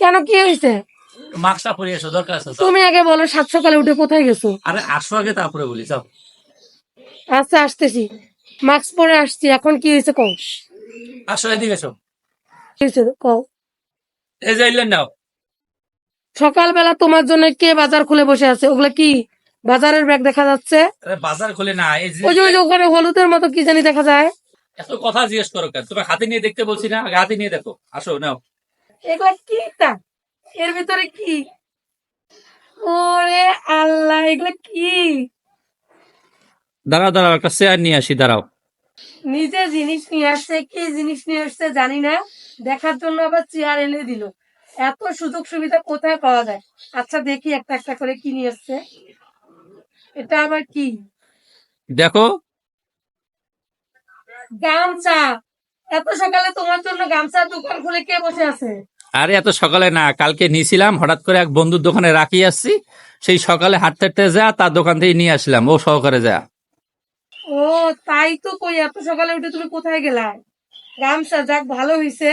কেন কি হয়েছে? মাস্কটা পরে এসো দরকার আছে তুমি আগে বলো সাত সকালে উঠে কোথায় গেছো? আরে আসো আগে তারপরে বলি যাও। আচ্ছা আসতেছি। মাস্ক পরে আসছি এখন কি হয়েছে কও? আসো এদিকে এসো। কি হয়েছে কও? এই যে এলেন নাও। সকালবেলা তোমার জন্য কে বাজার খুলে বসে আছে? ওগুলা কি বাজারের ব্যাগ দেখা যাচ্ছে? আরে বাজার খুলে না এই যে ওই যে ওই যে ওখানে হলুদের মতো কি জানি দেখা যায়? এত কথা জিজ্ঞেস করো কেন? তোমার হাতে নিয়ে দেখতে বলছি না আগে হাতে নিয়ে দেখো। আসো নাও। এগুলা কি তা? এর ভিতরে কি? ওরে আল্লাহ এগুলা কি? দাঁড়াও দাঁড়াও একটা চেয়ার নিয়ে আসি দাঁড়াও। নিজে জিনিস নিয়ে আসছে কি জিনিস নিয়ে আসছে জানি না। দেখার জন্য আবার চেয়ার এনে দিল। এত সুযোগ সুবিধা কোথায় পাওয়া যায়? আচ্ছা দেখি একটা একটা করে কি নিয়ে আসছে। এটা আবার কি? দেখো গামছা। এত সকালে তোমার জন্য গামছা দোকান খুলে কে বসে আছে? আরে এত সকালে না কালকে নিয়েছিলাম হঠাৎ করে এক বন্ধুর দোকানে রাখি আসছি। সেই সকালে হাঁটতে হাঁটতে যা তার দোকান থেকে নিয়ে আসলাম ও সহকারে যা। ও তাই তো কই এত সকালে উঠে তুমি কোথায় গেলা? গামছা যাক ভালো হইছে।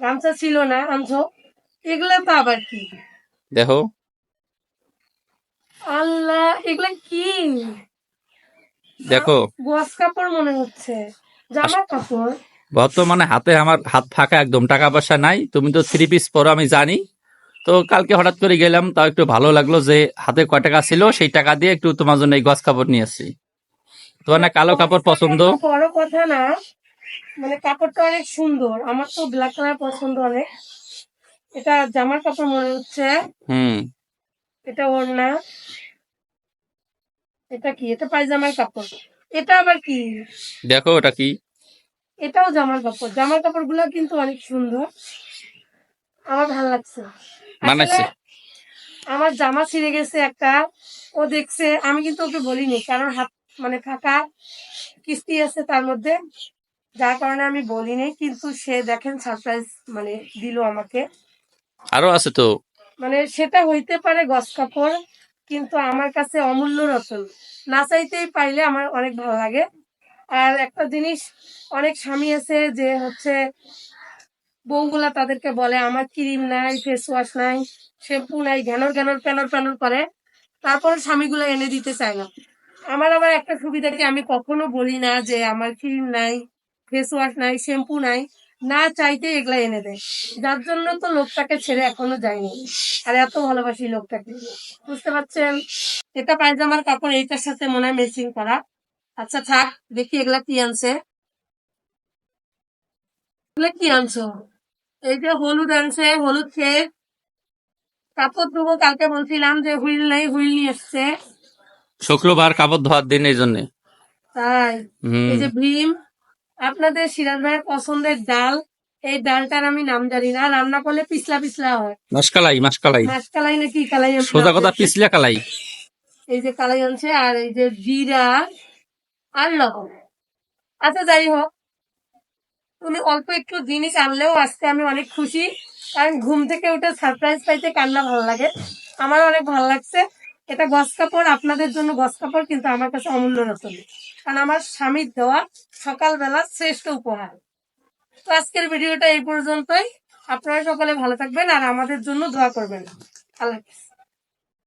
গামছা ছিল না আনছো। এগুলা তো আবার কি? দেখো। আল্লাহ এগুলা কি? দেখো। গস কাপড় মনে হচ্ছে জামা কাপড়। বর্তমানে হাতে আমার হাত ফাঁকা একদম টাকা পয়সা নাই। তুমি তো থ্রি পিস পরো আমি জানি। তো কালকে হঠাৎ করে গেলাম তাও একটু ভালো লাগল যে হাতে কয় টাকা ছিল সেই টাকা দিয়ে একটু তোমার জন্য এই গছ কাপড় নিয়ে আসছি। তোমার না কালো কাপড় পছন্দ? বড় কথা না মানে কাপড়টা অনেক সুন্দর আমার তো ব্ল্যাক কালার পছন্দ অনেক। এটা জামার কাপড় মনে হচ্ছে। হুম। এটা ওড়না। এটা কি? এটা পায়জামার কাপড়। এটা আবার কি? দেখো ওটা কি? এটাও জামার কাপড়। জামার কাপড়গুলো কিন্তু অনেক সুন্দর। আমার ভালো লাগছে। মানাইছে। আমার জামা ছিঁড়ে গেছে একটা। ও দেখছে আমি কিন্তু ওকে বলিনি। কারণ হাত মানে ফাঁকা কিস্তি আছে তার মধ্যে। যার কারণে আমি বলিনি কিন্তু সে দেখেন সারপ্রাইজ মানে দিল আমাকে। আরও আছে তো। মানে সেটা হইতে পারে গস কাপড়। কিন্তু আমার কাছে অমূল্য রতন না চাইতেই পাইলে আমার অনেক ভালো লাগে। আর একটা জিনিস, অনেক স্বামী আছে যে হচ্ছে বউগুলা তাদেরকে বলে, আমার ক্রিম নাই ফেস ওয়াশ নাই শ্যাম্পু নাই, ঘ্যানর ঘ্যানর প্যানর প্যানর করে। তারপর স্বামীগুলো এনে দিতে চায় না। আমার আবার একটা সুবিধা কি আমি কখনো বলি না যে আমার ক্রিম নাই ফেস ওয়াশ নাই শ্যাম্পু নাই। না চাইতে এগুলা এনে দেয়। যার জন্য তো লোকটাকে ছেড়ে এখনও যায়নি। আর এত ভালোবাসি লোকটাকে। বুঝতে পারছেন? এটা পায়জামার কাপড় এইটার সাথে মনে হয় ম্যাচিং করা। আচ্ছা থাক দেখি এগুলা কি আনছে। এগুলা কি আনছো? এই যে হলুদ আনছে হলুদ খেয়ে কাপড় ধুবো কালকে বলছিলাম যে হুইল নেই হুইল নিয়ে এসছে। শুক্রবার কাপড় ধোয়ার দিন এই জন্য। তাই। এই যে ভীম। আপনাদের সিরাজ ভাইয়ের পছন্দের ডাল এই ডালটার আমি নাম জানি না। রান্না করলে পিছলা পিছলা হয়। মাসকালাই মাসকালাই। মাছ কালাই না কি কালাই সোজা কথা। পিছলে কালাই। এই যে কালাই আনছে আর এই যে জিরা আর লবণ। আচ্ছা যাই হোক। তুমি অল্প একটু জিনিস আনলেও আজকে আমি অনেক খুশি। কারণ ঘুম থেকে উঠে সারপ্রাইজ পাইতে কান্না ভালো লাগে। আমার অনেক ভালো লাগছে। এটা গস কাপড়, আপনাদের জন্য গস কাপড়, কিন্তু আমার কাছে অমূল্য নতুন। কারণ আমার স্বামীর দেওয়া সকালবেলা শ্রেষ্ঠ উপহার। তো আজকের ভিডিওটা এই পর্যন্তই। আপনারা সকালে ভালো থাকবেন আর আমাদের জন্য দোয়া করবেন। আল্লাহ হাফিজ।